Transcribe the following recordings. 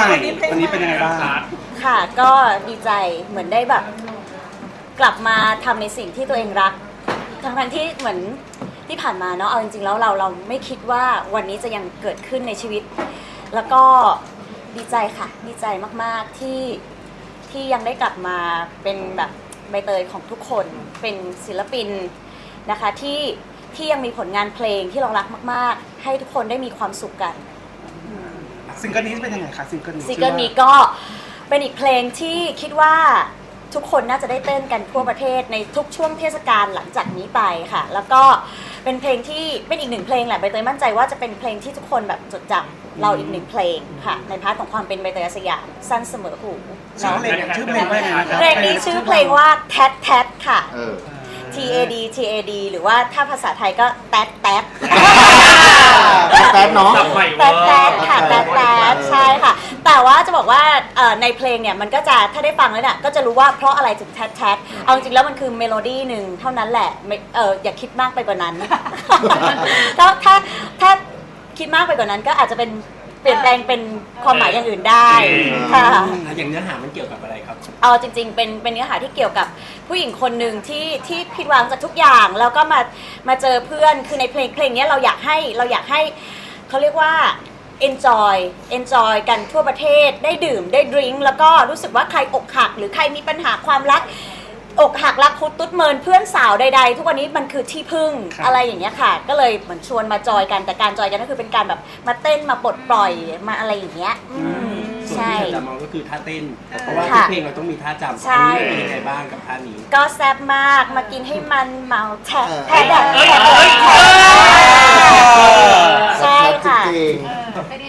หม่วันนี้เป็นยังไงบ้างค่ะ ก็ดีใจเหมือนได้แบบ กลับมาทำในสิ่งที่ตัวเองรัก ทั้งทั้งๆที่เหมือนที่ผ่านมาเนาะเอาจริงๆแล้วเราเราไม่คิดว่าวันนี้จะยังเกิดขึ้นในชีวิต แล้วก็ดีใจค่ะ ดีใจมากๆที่ที่ยังได้กลับมาเป็นแบบใบเตยของทุกคนเป็นศิลปินนะคะที่ที่ยังมีผลงานเพลงที่เรารักมาก ๆ ให้ทุกคนได้มีความสุขกัน ซิงเกิลนี้เป็นยังไงคะซิงเกิลนี้ซิงเกิลนี้ก็เป็นอีกเพลงที่คิดว่าทุกคนน่าจะได้เต้นกันทั่วประเทศในทุกช่วงเทศกาลหลังจากนี้ไปค่ะ แล้วก็เป็นเพลงที่เป็นอีกหนึ่งเพลงแหละใบเตยมั่นใจว่าจะเป็นเพลงที่ทุกคนแบบจดจำเราอีกหนึ่งเพลงค่ะ ในพาร์ทของความเป็นใบเตยอาสยามสั้นเสมอหูชื่อเนาะเพลงชื่อเพลงว่ายังไงนะครับเพลงนี้ชื่อเพลงว่าแทดแทดค่ะเออ T A D T A D หรือว่าถ้าภาษาไทยก็แทดแทดแป๊บเนาะสับใหม่แต๊ดแต๊ดค่ะแต๊แต๊ดดแต๊แต๊ดดใช่ค่ะ แต่ว่าจะบอกว่าเอ่อในเพลงเนี่ยมันก็จะถ้าได้ฟังแล้วเนี่ยก็จะรู้ว่าเพราะอะไรถึงแทดแทดเอาจริงๆแล้วมันคือเมโลดี้หนึ่งเท่านั้นแหละไม่เอออย่าคิดมากไปกว่านั้นถ้าถ้าถ้าคิดมากไปกว่านั้นก็อาจจะเป็น เปลี่ยนแปลงเป็นความหมายอย่างอื่นได้ค่ะอย่างเนื้อหามันเกี่ยวกับอะไรครับเอาจริง ๆ เป็นเป็นเนื้อหาที่เกี่ยวกับผู้หญิงคนหนึ่งที่ที่ผิดหวังจากทุกอย่าง แล้วก็มามาเจอเพื่อนคือในเพลงเพลงเนี้ยเราอยากให้เราอยากให้เขาเรียกว่า enjoy enjoy กันทั่วประเทศได้ดื่มได้ดริงก์แล้วก็รู้สึกว่าใครอกหัก หรือใครมีปัญหาความรัก อกหักรักคุดตุ๊ดเมินเพื่อนสาวใด ๆ ทุกวันนี้มันคือที่พึ่งครับ อะไรอย่างเงี้ยค่ะ ก็เลยเหมือนชวนมาจอยกันแต่การจอยกันก็คือเป็นการแบบมาเต้นมาปลดปล่อยมาอะไรอย่างเงี้ยอืมส่วนใช่ ที่เราจะมองก็คือท่าเต้น เพราะว่าทุค่ะกเพลงเราต้องมีท่าจำใช่ อันนี้เป็นยังไงบ้างกับท่านี้ ก็แซ่บมากมากินให้มันเมาแทะเออแทะแดดแทะใช่ค่ะ จริง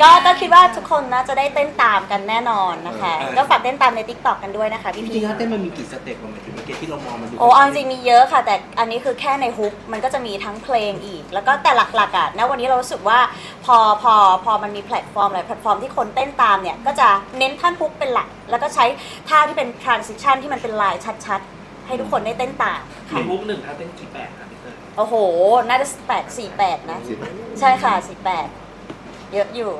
ก็ก็คิดว่าทุกคนน่าจะได้เต้นตามกันแน่นอนนะคะ เออ ก็ฝากเต้นตามใน t ิ k t o k กันด้วยนะคะพี่จริพี่งๆท่าเต้นมันมีกี่สเต็ปหมายถึงเมื่อกี้ที่เรามองมันดู โอ้เอาจริงๆมีเยอะค่ะ แต่อันนี้คือแค่ในฮุกมันก็จะมีทั้งเพลงอีก แล้วก็แต่หลักๆอะณวันนี้เรารู้สึกว่าพอพอพอมันมีแพลตฟอร์มหลายแพลตฟอร์มที่คนเต้นตามเนี่ย ก็จะเน้นท่อนฮุกเป็นหลัก แล้วก็ใช้ท่าที่เป็น transition ที่มันเป็นลายชัดๆ ให้ทุกคนได้เต้นตามค่ะมุกหนึ่งท่าเต้นกี่แบบครับพี่เตยโอ้โห น่าจะแปดสี่แปดนะ ใช่ค่ะสี่แปด เยอะอยู่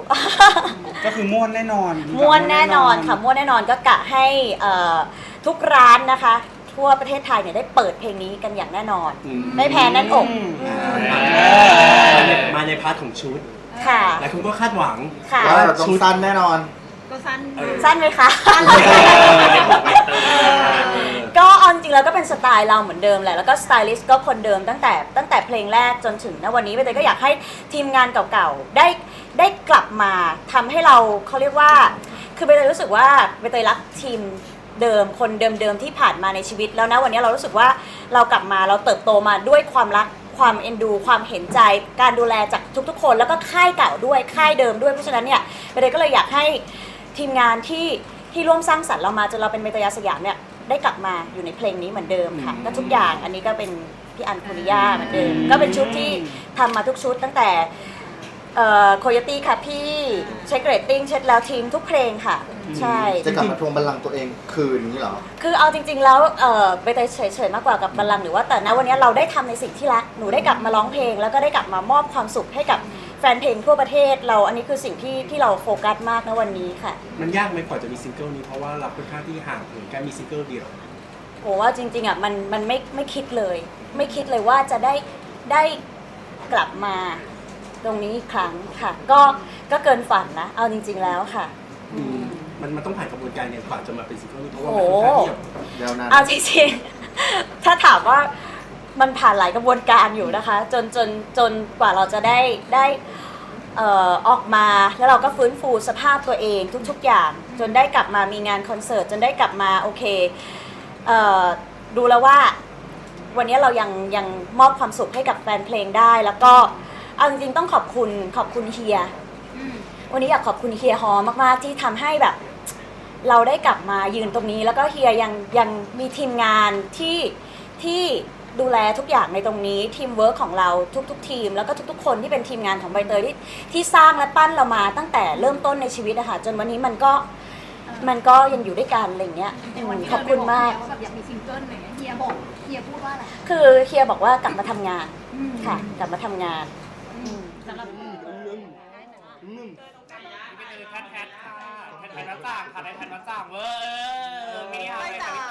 ก็คือม่วนแน่นอนม้วนแน่นอนค่ะม้วนแน่นอนก็กะให้เอ่อทุกร้านนะคะ ทั่วประเทศไทยเนี่ยได้เปิดเพลงนี้กันอย่างแน่นอนอืมไม่แพ้นั่นอกอืมมาในมาในพาร์ทของชุดค่ะหลายคนก็คาดหวังค่ะว่าเราต้องสั้นแน่นอน ก็สั้นเออสั้นไหมคะ ก็เอาจริงๆแล้วก็เป็นสไตล์เราเหมือนเดิมแหละแล้วก็สไตลิสต์ก็คนเดิมตั้งแต่ตั้งแต่เพลงแรกจนถึงณวันนี้ใบเตยก็อยากให้ทีมงานเก่าๆได้ได้กลับมาทำให้เราเขาเรียกว่า คือใบเตยรู้สึกว่าใบเตยรักทีมเดิมคนเดิมๆที่ผ่านมาในชีวิตแล้วนะวันนี้เรารู้สึกว่าเรากลับมาเราเติบโตมาด้วยความรักความเอ็นดู ความเห็นใจ การดูแลจากทุกๆ คน แล้วก็ค่ายเก่าด้วยค่ายเดิมด้วยเพราะฉะนั้นเนี่ยใบเตยก็เลยอยากให้ทีมงานที่ที่ร่วมสร้างสรรค์เรามาจนเราเป็นใบตยาสยามเนี่ย ได้กลับมาอยู่ในเพลงนี้เหมือนเดิมค่ะ ก็ทุกอย่างอันนี้ก็เป็นพี่อันคุริยาเหมือนเดิม ก็เป็นชุดที่ทำมาทุกชุดตั้งแต่โคโยตี้ค่ะพี่เช็คเรตติ้งเช็คแล้วทีมทุกเพลงค่ะ ใช่ จะกลับมาทวงบัลลังก์ตัวเองคืนนี้เหรอ คือเอาจริง ๆ แล้วเออไปเตยเฉยๆมากกว่ากับบัลลังก์หรือว่าแต่นะวันนี้เราได้ทำในสิ่งที่รักหนูได้กลับมาร้องเพลง แล้วก็ได้กลับมามอบความสุขให้กับ แฟนเพลงทั่วประเทศเราอันนี้คือสิ่งที่ที่เราโฟกัสมากนะวันนี้ค่ะ มันยากไหมกว่าจะมีซิงเกิลนี้เพราะว่าเราค่อนข้างที่ห่างเหินการมีซิงเกิลเดียวโหว่าจริงๆอะมันมันไม่ไม่คิดเลย ไม่คิดเลยว่าจะได้ได้กลับมาตรงนี้อีกครั้งค่ะ ก็ก็เกินฝันนะ เอาจริง ๆแล้วค่ะ อืมมันมันต้องผ่านกระบวนการเนี่ยกว่าจะมาเป็นซิงเกิลนี้เพราะว่าโอ้มันค่อนข้างที่จะยาวนาน เอาจริงๆ ถ้าถามว่า มันผ่านหลายกระบวนการอยู่นะคะ จนจนจนกว่าเราจะได้ได้เอ่อออกมาแล้วเราก็ฟื้นฟูสภาพตัวเองทุกๆอย่าง จนได้กลับมามีงานคอนเสิร์ตจนได้กลับมาโอเคเอ่อดูแล้วว่าวันนี้เรายังยังมอบความสุขให้กับแฟนเพลงได้ แล้วก็เอาจริงๆต้องขอบคุณขอบคุณเฮียวันนี้อยากขอบคุณเฮียฮอมากๆที่ทำให้แบบ เราได้กลับมายืนตรงนี้ แล้วก็เฮียยังยังมีทีมงานที่ที่ ดูแลทุกอย่างในตรงนี้ทีมเวิร์กของเราทุกๆ ทีม แล้วก็ทุกๆ คนที่เป็นทีมงานของใบเตยที่ที่สร้างและปั้นเรามาตั้งแต่เริ่มต้นในชีวิตนะคะจนวันนี้มันก็มันก็ยังอยู่ด้วยกันอะไรอย่างเงี้ยในวันที่ขอบคุณมากเรแบบอยากมีซิงเกิลอะไรเงี้ยเฮียบอกเฮียพูดว่าอะไรคือเฮียบอกว่ากลับมาทำงานค่ะ กลับมาทำงานสำหรับแพทแพทค่ะแพทแพทมาจ่างค่ะได้แพทมาจ่างเวอร์มินิฮาร์ดเลยค่ะพี่เตยเอออาริแกนเวอร์